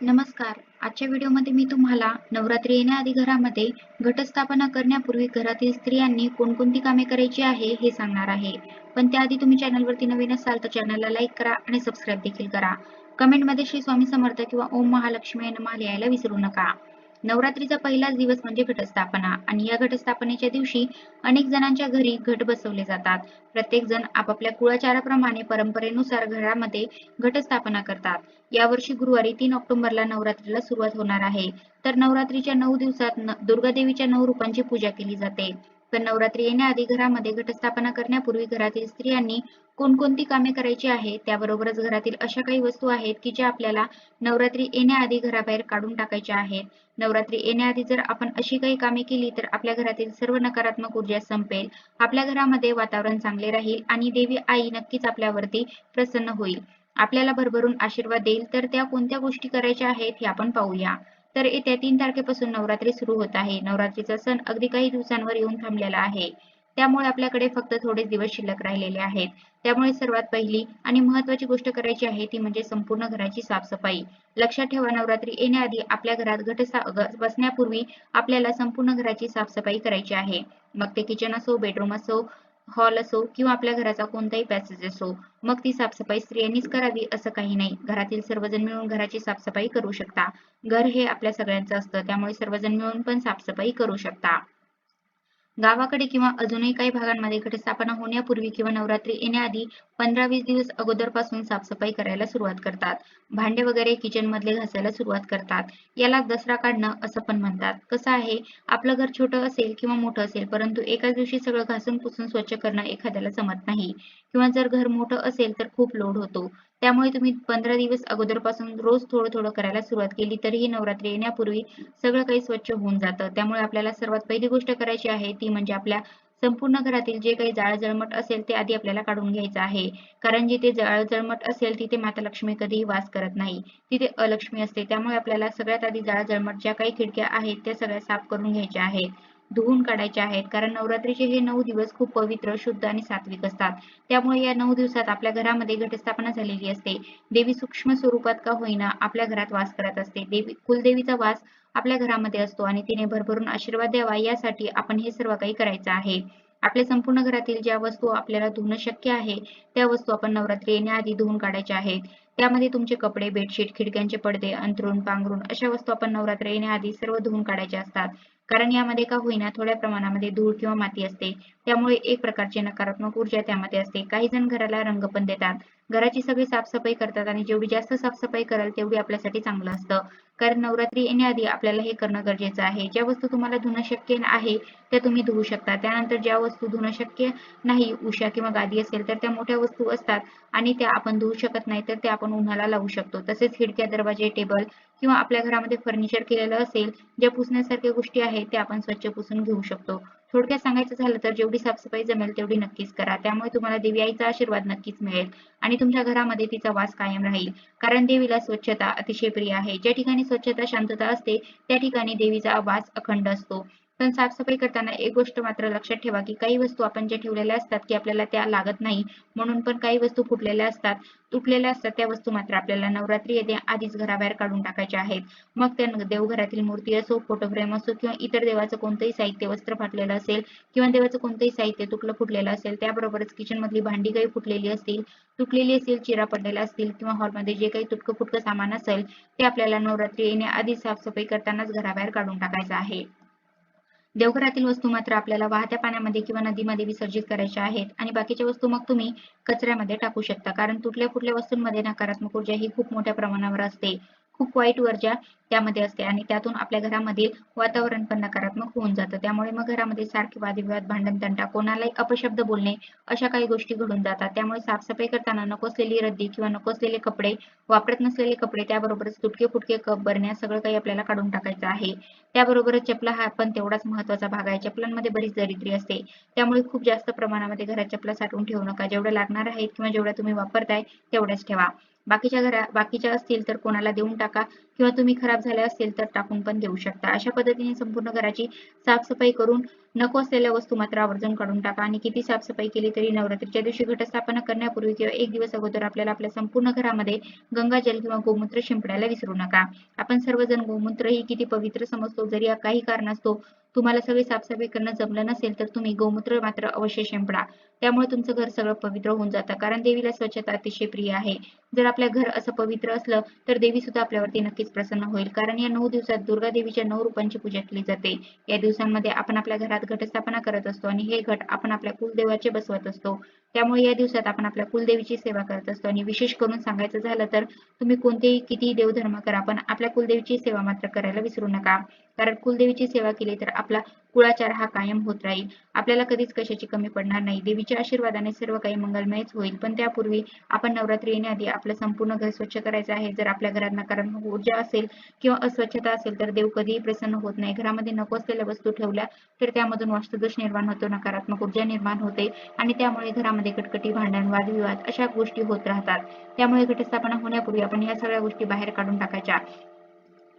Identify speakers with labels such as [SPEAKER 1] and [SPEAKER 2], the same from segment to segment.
[SPEAKER 1] नमस्कार. आजच्या व्हिडिओमध्ये मी तुम्हाला नवरात्री येण्याआधी घरामध्ये घटस्थापना करण्यापूर्वी घरातील स्त्रियांनी कोणकोणती कामे करायची आहे हे सांगणार आहे. पण त्याआधी तुम्ही चॅनलवरती नवीन असाल तर चॅनलला लाईक करा आणि सबस्क्राईब देखील करा. कमेंटमध्ये श्री स्वामी समर्थ किंवा ओम महालक्ष्मी नमा लिहायला विसरू नका. नवरात्रीचा पहिलाच दिवस म्हणजे घटस्थापना. आणि या घटस्थापनेच्या दिवशी अनेक जणांच्या घरी घट बसवले जातात. प्रत्येक जण आपापल्या कुळाचाराप्रमाणे परंपरेनुसार घरामध्ये घटस्थापना करतात. यावर्षी गुरुवारी तीन ऑक्टोबरला नवरात्रीला सुरुवात होणार आहे. तर नवरात्रीच्या नऊ दिवसात दुर्गा देवीच्या नऊ रूपांची पूजा केली जाते. तर नवरात्री येण्याआधी घरामध्ये घटस्थापना करण्यापूर्वी घरातील स्त्रियांनी कोणकोणती कामे करायची आहेत त्याबरोबरच घरातील अशा काही वस्तू आहेत की ज्या आपल्याला नवरात्री येण्याआधी घराबाहेर काढून टाकायच्या आहेत. नवरात्री येण्याआधी जर आपण अशी काही कामे केली तर आपल्या घरातील सर्व नकारात्मक ऊर्जा संपेल आपल्या घरामध्ये वातावरण चांगले राहील आणि देवी आई नक्कीच आपल्यावरती प्रसन्न होईल. आपल्याला भरभरून आशीर्वाद देईल तर त्या कोणत्या गोष्टी करायच्या आहेत हे आपण पाहूया. तर येत्या तीन तारखेपासून नवरात्री सुरू होत आहे. नवरात्रीचा सण अगदी काही दिवसांवर येऊन थांबलेला आहे. त्यामुळे आपल्याकडे फक्त थोडेच दिवस शिल्लक राहिलेले आहेत. त्यामुळे सर्वात पहिली आणि महत्वाची गोष्ट करायची आहे ती म्हणजे संपूर्ण घराची साफसफाई. लक्षात ठेवा नवरात्री येण्याआधी आपल्या घरात घट बसण्यापूर्वी आपल्याला संपूर्ण घराची साफसफाई करायची आहे. मग ते किचन असो बेडरूम असो हॉल असो किंवा आपल्या घराचा कोणताही पॅसेज असो मग ती साफसफाई स्त्रियांनीच करावी असं काही नाही. घरातील सर्वजण मिळून घराची साफसफाई करू शकता. घर हे आपल्या सगळ्यांचं असतं त्यामुळे सर्वजण मिळून पण साफसफाई करू शकता. गावाकडे किंवा अजूनही काही भागांमध्ये घटस्थापना होण्यापूर्वी किंवा नवरात्री येण्याआधी पंधरा वीस दिवस अगोदरपासून साफसफाई करायला सुरुवात करतात. भांडे वगैरे किचन मधले घासायला सुरुवात करतात. याला दसरा काढणं असं पण म्हणतात. कसं आहे? आपलं घर छोटं असेल किंवा मोठं असेल परंतु एकाच दिवशी सगळं घासून पुसून स्वच्छ करणं एखाद्याला जमत नाही. किंवा जर घर मोठं असेल तर खूप लोड होतो. त्यामुळे तुम्ही पंधरा दिवस अगोदरपासून रोज थोडं थोडं करायला सुरुवात केली तरीही नवरात्री येण्यापूर्वी सगळं काही स्वच्छ होऊन जातं. त्यामुळे आपल्याला सर्वात पहिली गोष्ट करायची आहे ती म्हणजे आपल्या संपूर्ण घरातील जे काही जाळ जळमट असेल ते आधी आपल्याला काढून घ्यायचं आहे. कारण जिथे जाळ जळमट असेल तिथे माता लक्ष्मी कधीही वास करत नाही. तिथे अलक्ष्मी असते त्यामुळे आपल्याला सगळ्यात आधी जाळ जळमट ज्या काही खिडक्या आहेत त्या सगळ्या साफ करून घ्यायच्या आहेत. धुवून काढायचे आहेत. कारण नवरात्रीचे हे नऊ दिवस खूप पवित्र शुद्ध आणि सात्विक असतात. त्यामुळे या नऊ दिवसात आपल्या घरामध्ये घटस्थापना झालेली असते. देवी सूक्ष्म स्वरूपात का होईना आपल्या घरात वास करत असते. देवी कुलदेवीचा वास आपल्या घरामध्ये असतो आणि तिने भरभरून आशीर्वाद द्यावा यासाठी आपण हे सर्व काही करायचं आहे. आपल्या संपूर्ण घरातील ज्या वस्तू आपल्याला धुणं शक्य आहे त्या वस्तू आपण नवरात्री येण्याआधी धुवून काढायच्या आहेत. त्यामध्ये तुमचे कपडे बेडशीट खिडक्यांचे पडदे अंथरूण पांघरूण अशा वस्तू आपण नवरात्र येण्याआधी सर्व धुवून काढायच्या असतात. कारण यामध्ये का होईना थोड्या प्रमाणामध्ये धूळ किंवा माती असते. त्यामुळे एक प्रकारची नकारात्मक ऊर्जा त्यामध्ये असते. काही जण घराला रंग पण देतात. घराची सगळी साफसफाई करतात आणि जेवढी जास्त साफसफाई कराल तेवढी आपल्यासाठी चांगलं असतं. कारण नवरात्री येण्याआधी आपल्याला हे करणं गरजेचं आहे. ज्या वस्तू तुम्हाला धुणं शक्य आहे त्या तुम्ही धुवू शकता. त्यानंतर ज्या वस्तू धुणं शक्य नाही उषा किंवा गादी असेल तर त्या मोठ्या वस्तू असतात आणि त्या आपण धुवू शकत नाही तर त्या आपण उन्हाला लावू शकतो. तसेच खिडक्या दरवाजे टेबल किंवा आपल्या घरामध्ये फर्निचर केलेलं असेल ज्या पुसण्यासारख्या गोष्टी आहेत त्या आपण स्वच्छ पुसून घेऊ शकतो. थोडक्यात सांगायचं झालं तर जेवढी साफसफाई जमेल तेवढी नक्कीच करा. त्यामुळे तुम्हाला देवी आईचा आशीर्वाद नक्कीच मिळेल आणि तुमच्या घरामध्ये तिचा वास कायम राहील. कारण देवीला स्वच्छता अतिशय प्रिय आहे. ज्या ठिकाणी स्वच्छता शांतता असते त्या ठिकाणी देवीचा वास अखंड असतो. पण साफसफाई करताना एक गोष्ट मात्र लक्षात ठेवा की काही वस्तू आपण ज्या ठेवलेल्या असतात की आपल्याला त्या लागत नाही म्हणून पण काही वस्तू फुटलेल्या असतात तुटलेल्या असतात त्या वस्तू मात्र आपल्याला नवरात्री येते आधीच घराबाहेर काढून टाकायच्या आहेत. मग त्या देवघरातील मूर्ती असो फोटो फ्रेम असो किंवा इतर देवाचं कोणतंही साहित्य वस्त्र फाटलेलं असेल किंवा देवाचं कोणतंही साहित्य तुटलं फुटलेलं असेल त्याबरोबरच किचन मधली भांडी काही फुटलेली असतील तुटलेली असेल चिरा पडलेला असतील किंवा हॉलमध्ये जे काही तुटकं फुटकं सामान असेल ते आपल्याला नवरात्री येण्याआधी साफसफाई करतानाच घराबाहेर काढून टाकायचं आहे. देवघरातील वस्तू मात्र आपल्याला वाहत्या पाण्यामध्ये किंवा नदीमध्ये विसर्जित करायच्या आहेत आणि बाकीच्या वस्तू मग तुम्ही कचऱ्यामध्ये टाकू शकता. कारण तुटल्या फुटल्या वस्तूंमध्ये नकारात्मक ऊर्जा ही खूप मोठ्या प्रमाणावर असते. खूप वाईट ऊर्जा त्यामध्ये असते आणि त्यातून आपल्या घरामधील वातावरण पण नकारात्मक होऊन जातं. त्यामुळे मग घरामध्ये सारखे वादविवाद भांडण तंटा कोणालाही अपशब्द बोलणे अशा काही गोष्टी घडून जातात. त्यामुळे साफसफाई करताना नको असलेली रद्दी किंवा नको असलेले कपडे वापरत नसलेले कपडे त्याबरोबरच तुटके फुटके कप बरण्या सगळं काही आपल्याला काढून टाकायचं आहे. त्याबरोबरच चपला हा पण तेवढाच महत्त्वाचा भाग आहे. चपलांमध्ये बरीच दरिद्री असते. त्यामुळे खूप जास्त प्रमाणामध्ये घरात चपला साठवून ठेवू नका. जेवढ्या लागणार आहेत किंवा जेवढ्या तुम्ही वापरताय तेवढ्याच ठेवा. बाकीच्या घरा बाकीच्या असतील तर कोणाला देऊन टाका किंवा तुम्ही खराब झाल्या असतील तर टाकून पण देऊ शकता. अशा पद्धतीने संपूर्ण घराची साफसफाई करून नको असलेल्या वस्तू मात्र आवर्जून काढून टाका आणि किती साफसफाई केली तरी नवरात्रीच्या दिवशी घटस्थापना करण्यापूर्वी किंवा एक दिवस अगोदर आपल्याला आपल्या संपूर्ण घरामध्ये गंगाजल किंवा गोमूत्र शिंपडायला विसरू नका. आपण सर्वजण गोमूत्र ही किती पवित्र समजतो जरी काही कारणास्तव तुम्हाला सगळी साफसफाई करणं जमलं नसेल तर तुम्ही गोमूत्र मात्र अवश्य शिंपडा. त्यामुळे तुमचं घर सगळं पवित्र होऊन जातं. कारण देवीला स्वच्छता अतिशय प्रिय आहे. जर आपल्या घर असं पवित्र असलं तर देवी सुद्धा आपल्यावरती नक्कीच प्रसन्न होईल. कारण या नऊ दिवसात दुर्गा देवीच्या नऊ रूपांची पूजा केली जाते. या दिवसांमध्ये आपण आपल्या घरात घटस्थापना करत असतो आणि हे घट आपण आपल्या कुलदेवाचे बसवत असतो. त्यामुळे या दिवसात आपण आपल्या कुलदेवीची सेवा करत असतो. आणि विशेष करून सांगायचं झालं तर तुम्ही कोणतेही किती देवधर्म करा पण आपल्या कुलदेवीची सेवा मात्र करायला विसरू नका. कारण कुलदेवीची सेवा केली तर आपला कुळाचार हा कायम होत राहील. आपल्याला कधीच कशाची कमी पडणार नाही. देवीच्या आशीर्वादाने सर्व काही मंगलमयच होईल. पण त्यापूर्वी आपण नवरात्री येण्याआधी आपलं संपूर्ण घर स्वच्छ करायचं आहे. जर आपल्या घरात नकारात्मक ऊर्जा असेल किंवा अस्वच्छता असेल तर देव कधीही प्रसन्न होत नाही. घरामध्ये नको असलेल्या वस्तू ठेवल्या तर त्यामधून वास्तुदोष निर्माण होतो नकारात्मक ऊर्जा निर्माण होते आणि त्यामुळे घरामध्ये कटकटी भांडण वादविवाद अशा गोष्टी होत राहतात. त्यामुळे घटस्थापना होण्यापूर्वी आपण या सगळ्या गोष्टी बाहेर काढून टाकायच्या.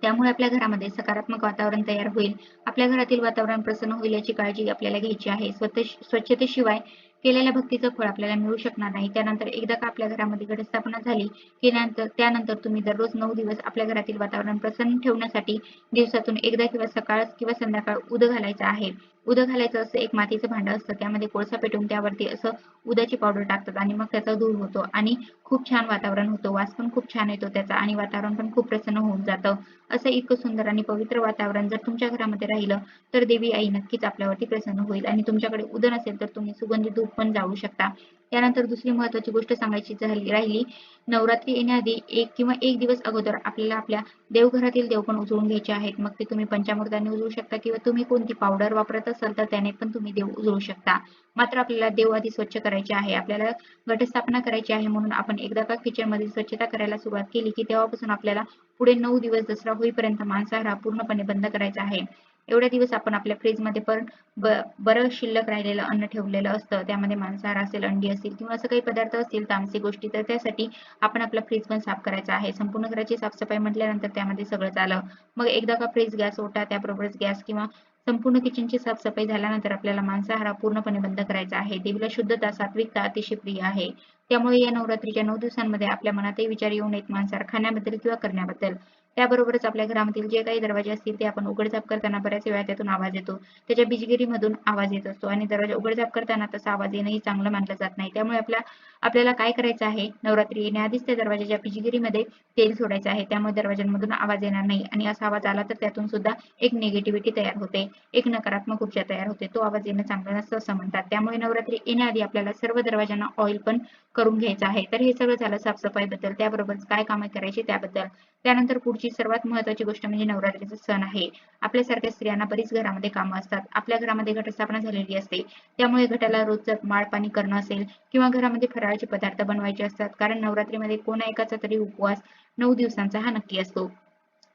[SPEAKER 1] त्यामुळे आपल्या घरामध्ये सकारात्मक वातावरण तयार होईल. आपल्या घरातील वातावरण प्रसन्न होईल याची काळजी आपल्याला घ्यायची आहे. स्वच्छतेशिवाय केलेल्या भक्तीचं फळ आपल्याला मिळू शकणार नाही. त्यानंतर एकदा का आपल्या घरामध्ये घटस्थापना झाली की नंतर त्यानंतर तुम्ही दररोज नऊ दिवस आपल्या घरातील वातावरण प्रसन्न ठेवण्यासाठी दिवसातून एकदा किंवा सकाळ किंवा संध्याकाळ उद घालायचं आहे. उद घालायचं असं एक मातीचं भांडं असतं. त्यामध्ये कोळसा पेटवून त्यावरती असं उदाची पावडर टाकतात आणि मग त्याचा धूर होतो आणि खूप छान वातावरण होतं. वास पण खूप छान येतो त्याचा आणि वातावरण पण खूप प्रसन्न होऊन जातं. असं इतकं सुंदर आणि पवित्र वातावरण जर तुमच्या घरामध्ये राहिलं तर देवी आई नक्कीच आपल्यावरती प्रसन्न होईल आणि तुमच्याकडे उदन असेल तर तुम्ही सुगंधी धूप पण जाळू शकता. त्यानंतर दुसरी महत्वाची गोष्ट सांगायची झाली राहिली नवरात्री येण्याआधी एक किंवा एक दिवस अगोदर आपल्याला आपल्या देवघरातील देव पण उजळून घ्यायचे आहेत. मग ते तुम्ही पंचामृताने उजळू शकता किंवा तुम्ही कोणती पावडर वापरत असाल असेल तर त्याने पण तुम्ही देव उजळू शकता. मात्र आपल्याला देव आधी स्वच्छ करायचे आहे. आपल्याला घटस्थापना करायची आहे म्हणून आपण एकदा का किचनमध्ये स्वच्छता करायला सुरुवात केली की तेव्हापासून आपल्याला पुढे नऊ दिवस दसरा होईपर्यंत मांसाहार हा पूर्णपणे बंद करायचा आहे. एवढ्या दिवस आपण आपल्या फ्रीजमध्ये पण बरं शिल्लक राहिलेलं अन्न ठेवलेलं असतं. त्यामध्ये मांसाहार असेल अंडी असतील किंवा असं काही पदार्थ असतील तामसी गोष्टी तर त्यासाठी आपण आपला फ्रीज पण साफ करायचा आहे. संपूर्ण घराची साफसफाई म्हटल्यानंतर त्यामध्ये सगळंच आलं मग एकदा का फ्रीज गॅस ओटा त्याबरोबरच गॅस किंवा संपूर्ण किचनची साफसफाई झाल्यानंतर आपल्याला मांसाहार पूर्णपणे बंद करायचा आहे. देवीला शुद्धता सात्विकता अतिशय प्रिय आहे. त्यामुळे या नवरात्रीच्या नऊ दिवसांमध्ये आपल्या मनातही विचार येऊ नयेत मांसाहार खाण्याबद्दल किंवा करण्याबद्दल. त्याबरोबरच आपल्या घरामधील जे काही दरवाजे असतील ते आपण उघडझाप करताना बऱ्याच वेळा त्यातून आवाज येतो. त्याच्या बिजगिरीमधून आवाज येत असतो आणि दरवाजा उघडझाप करताना तसा आवाज येणंही चांगलं मानलं जात नाही. त्यामुळे आपल्या आपल्याला काय करायचं आहे? नवरात्री येण्याआधीच त्या दरवाजाच्या बिजगिरीमध्ये तेल सोडायचं आहे. त्यामुळे दरवाजांमधून आवाज येणार नाही आणि असा आवाज आला तर त्यातून सुद्धा एक निगेटिव्हिटी तयार होते. एक नकारात्मक ऊर्जा तयार होते. तो आवाज येणं चांगलं नसतं असं म्हणतात. त्यामुळे नवरात्री येण्याआधी आपल्याला सर्व दरवाजांना ऑइल पण करून घ्यायचं आहे. तर हे सगळं झालं साफसफाईबद्दल. त्याबरोबर काय कामे करायची त्याबद्दल. त्यानंतर पुढची पुढची सर्वात महत्वाची गोष्ट म्हणजे नवरात्रीचा सण आहे. आपल्यासारख्या स्त्रियांना बरीच घरामध्ये कामं असतात. आपल्या घरामध्ये घटस्थापना झालेली असते. त्यामुळे घटाला रोज माळ पाणी करणं असेल किंवा घरामध्ये फराळाचे पदार्थ बनवायचे असतात. कारण नवरात्रीमध्ये कोणा एकाचा तरी उपवास नऊ दिवसांचा हा नक्की असतो.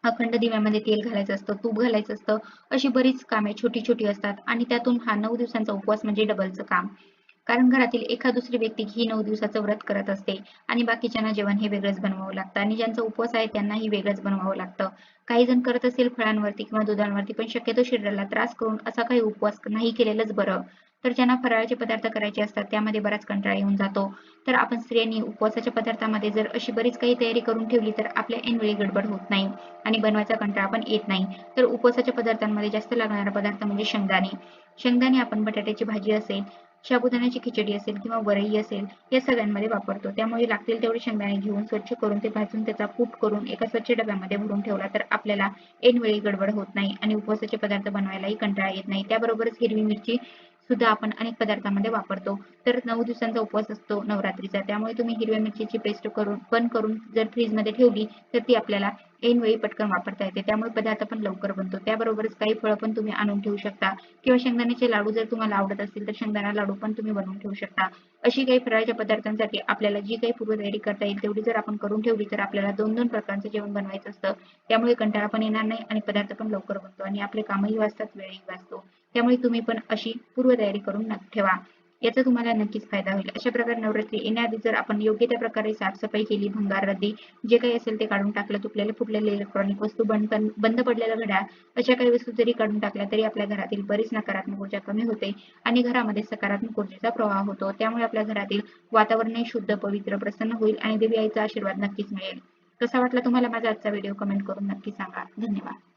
[SPEAKER 1] अखंड दिव्यामध्ये तेल घालायचं असतं तूप घालायचं असतं. अशी बरीच कामे छोटी छोटी असतात आणि त्यातून हा नऊ दिवसांचा उपवास म्हणजे डबलचं काम. कारण घरातील एखाद दुसरी व्यक्ती ही नऊ दिवसाचं व्रत करत असते आणि बाकीच्यांना जेवण हे वेगळंच बनवावं लागतं. आणि ज्यांचा उपवास आहे त्यांनाही वेगळंच बनवावं लागतं. काही जण करत असेल फळांवरती किंवा दुधांवरती पण शक्यतो शरीराला त्रास करून असा काही उपवास नाही केलेलंच बरं. तर ज्यांना फराळाचे पदार्थ करायचे असतात त्यामध्ये बराच कंटाळा येऊन जातो. तर आपण स्त्रियांनी उपवासाच्या पदार्थामध्ये जर अशी बरीच काही तयारी करून ठेवली तर आपल्या ऐनवेळी गडबड होत नाही आणि बनवायचा कंटाळा पण येत नाही. तर उपवासाच्या पदार्थांमध्ये जास्त लागणारा पदार्थ म्हणजे शेंगदाणे. शेंगदाणे आपण बटाट्याची भाजी असेल साबुदाण्याची खिचडी असेल किंवा वरई असेल या सगळ्यांमध्ये वापरतो. त्यामुळे लागतील तेवढे शेंगदाणे घेऊन स्वच्छ करून ते भाजून त्याचा कूट करून एका स्वच्छ डब्यामध्ये भरून ठेवला तर आपल्याला ऐनवेळी गडबड होत नाही आणि उपवासाचे पदार्थ बनवायलाही कंटाळा येत नाही. त्याबरोबरच हिरवी मिरची सुद्धा आपण अनेक पदार्थांमध्ये वापरतो. तर नऊ दिवसांचा उपवास असतो नवरात्रीचा. त्यामुळे तुम्ही हिरव्या मिरचीची पेस्ट करून पण करून जर फ्रीजमध्ये ठेवली तर ती आपल्याला ऐनवेळी पटकन वापरता येते. त्यामुळे पदार्थ पण लवकर बनतो. त्याबरोबरच काही फळं पण तुम्ही आणून ठेवू शकता. किंवा शेंगदाण्याचे लाडू जर तुम्हाला आवडत असतील तर शेंगदाणा लाडू पण तुम्ही बनवून ठेवू शकता. अशी काही फराळाच्या पदार्थांसाठी आपल्याला जी काही पूर्वतयारी करता येईल तेवढी जर आपण करून ठेवली तर आपल्याला दोन दोन प्रकारचं जेवण बनवायचं असतं. त्यामुळे कंटाळा पण येणार नाही आणि पदार्थ पण लवकर बनतो आणि आपले कामही वाचतात वेळही वाचतो. त्यामुळे तुम्ही पण अशी पूर्वतयारी करून ठेवा. याचा तुम्हाला नक्कीच फायदा होईल. अशा प्रकारे नवरात्री येण्याआधी जर आपण योग्य त्या प्रकारे साफसफाई केली भंगार रद्दी जे काही असेल ते काढून टाकलं तुटलेले फुटलेले इलेक्ट्रॉनिक वस्तू बंद बंद पडलेल्या घड्याळ अशा काही वस्तू जरी काढून टाकल्या तरी आपल्या घरातील बरीच नकारात्मक ऊर्जा कमी होते आणि घरामध्ये सकारात्मक ऊर्जेचा प्रवाह होतो. त्यामुळे आपल्या घरातील वातावरणही शुद्ध पवित्र प्रसन्न होईल आणि देवी आईचा आशीर्वाद नक्कीच मिळेल. कसा वाटला तुम्हाला माझा आजचा व्हिडिओ? कमेंट करून नक्की सांगा. धन्यवाद.